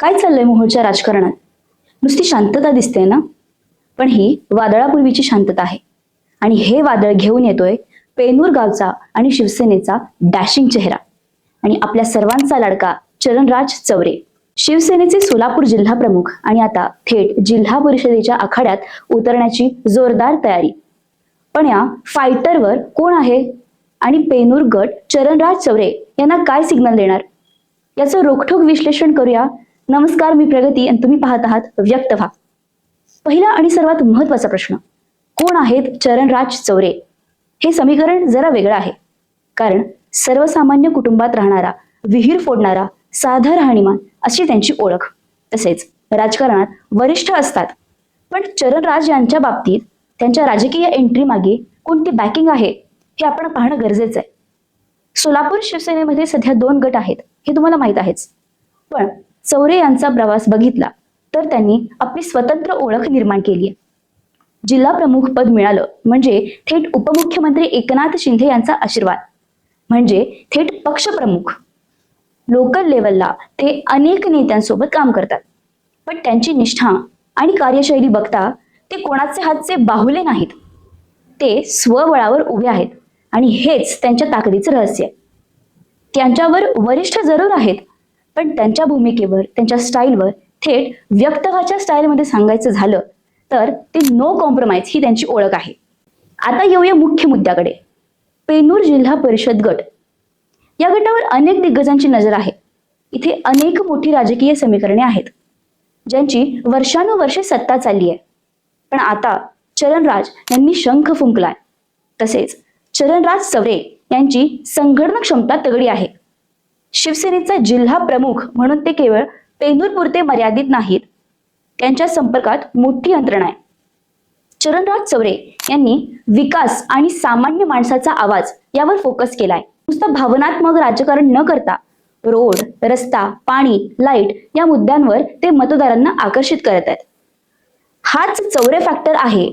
काय चाललंय मोहोळच्या राजकारणात? नुसती शांतता दिसते ना? पण ही वादळापूर्वीची शांतता आहे. आणि हे वादळ घेऊन येतोय पेनूर गावचा आणि शिवसेनेचा डॅशिंग चेहरा. आणि आपल्या सर्वांचा लाडका चरणराज चौरे. शिवसेनेचे सोलापूर जिल्हा प्रमुख आणि आता थेट जिल्हा परिषदेच्या आखाड्यात उतरण्याची जोरदार तयारी. पण या फायटरवर कोण आहे? आणि पेनूर गट चरणराज चौरे यांना काय सिग्नल देणार? याचं रोखठोक विश्लेषण करूया नमस्कार मी प्रगती आणि तुम्ही पाहत आहात व्यक्त व्हा. पहिला आणि सर्वात महत्त्वाचा प्रश्न कोण आहेत चरणराज चौरे? हे समीकरण जरा वेगळं आहे. कारण सर्वसामान्य कुटुंबात राहणारा विहीर फोडणारा साधा राहणीमान अशी त्यांची ओळख. तसेच राजकारणात वरिष्ठ असतात. पण चरणराज यांच्या बाबतीत त्यांच्या राजकीय एंट्री मागे कोणती बॅकिंग आहे हे आपण पाहणं गरजेचं आहे. सोलापूर शिवसेनेमध्ये सध्या दोन गट आहेत हे तुम्हाला माहीत आहेच. पण चौरे यांचा प्रवास बघितला तर त्यांनी आपली स्वतंत्र ओळख निर्माण केली. आहे जिल्हा प्रमुख पद मिळालं म्हणजे थेट उपमुख्यमंत्री एकनाथ शिंदे यांचा आशीर्वाद. म्हणजे थेट पक्षप्रमुख लोकल लेवलला ते अनेक नेत्यांसोबत काम करतात. पण त्यांची निष्ठा आणि कार्यशैली बघता ते कोणाचे हातचे बाहुले नाहीत. ते स्वबळावर उभे आहेत आणि हेच त्यांच्या ताकदीचं रहस्य. आहे त्यांच्यावर वरिष्ठ जरूर आहेत पण त्यांच्या भूमिकेवर त्यांच्या स्टाईलवर थेट व्यक्तवाच्या स्टाईलमध्ये सांगायचं झालं तर ते नो कॉम्प्रोमाइज ही त्यांची ओळख आहे. आता येऊया मुख्य मुद्द्याकडे. पेनूर जिल्हा परिषद गट. या गटावर अनेक दिग्गजांची नजर आहे. इथे अनेक मोठी राजकीय समीकरणे आहेत ज्यांची वर्षानुवर्षे सत्ता चालली आहे. पण आता चरणराज यांनी शंख फुंकलाय. तसेच चरणराज सवरे यांची संघटन क्षमता तगडी आहे. शिवसेनेचा जिल्हा प्रमुख म्हणून ते केवळ पेनूरपुरते मर्यादित नाहीत. त्यांच्या संपर्कात मोठी यंत्रणा आहे. चरणराज चौरे यांनी विकास आणि सामान्य माणसाचा आवाज यावर फोकस केलाय. नुसतं भावनात्मक राजकारण न करता रोड रस्ता पाणी लाइट या मुद्द्यांवर ते मतदारांना आकर्षित करत आहेत. हाच चौरे फॅक्टर आहे.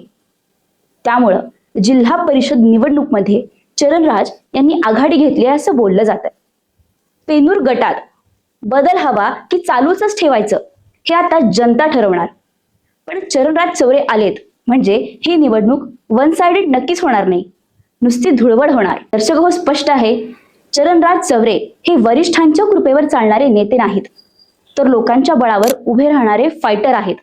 त्यामुळं जिल्हा परिषद निवडणूकमध्ये चरणराज यांनी आघाडी घेतली आहे असं बोललं जात आहे पेनूर गटात बदल हवा की चालूच ठेवायचं हे आता जनता ठरवणार. पण चरणराज चौरे आलेत म्हणजे ही निवडणूक वन साइडेड नक्कीच होणार नाही. नुसती धुळवड होणार. दर्शक हो स्पष्ट आहे चरणराज चौरे हे वरिष्ठांच्या कृपेवर चालणारे नेते नाहीत. तर लोकांच्या बळावर उभे राहणारे फायटर आहेत.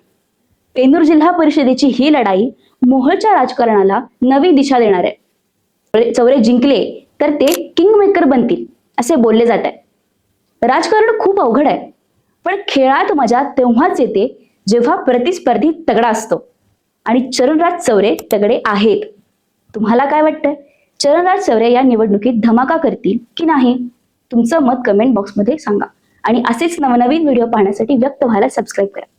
पेनूर जिल्हा परिषदेची ही लढाई मोहळच्या राजकारणाला नवी दिशा देणार आहे. चौरे जिंकले तर ते किंग मेकर बनतील असे बोलले जात आहे. राजकारण खूप अवघड आहे. पण खेळात मजा तेव्हाच येते जेव्हा प्रतिस्पर्धी तगडा असतो. आणि चरणराज चौरे तगडे आहेत. तुम्हाला काय वाटतं चरणराज चौरे या निवडणुकीत धमाका करतील की नाही? तुमचं मत कमेंट बॉक्समध्ये सांगा. आणि असेच नवनवीन व्हिडिओ पाहण्यासाठी व्यक्त व्हायला सबस्क्राईब करा.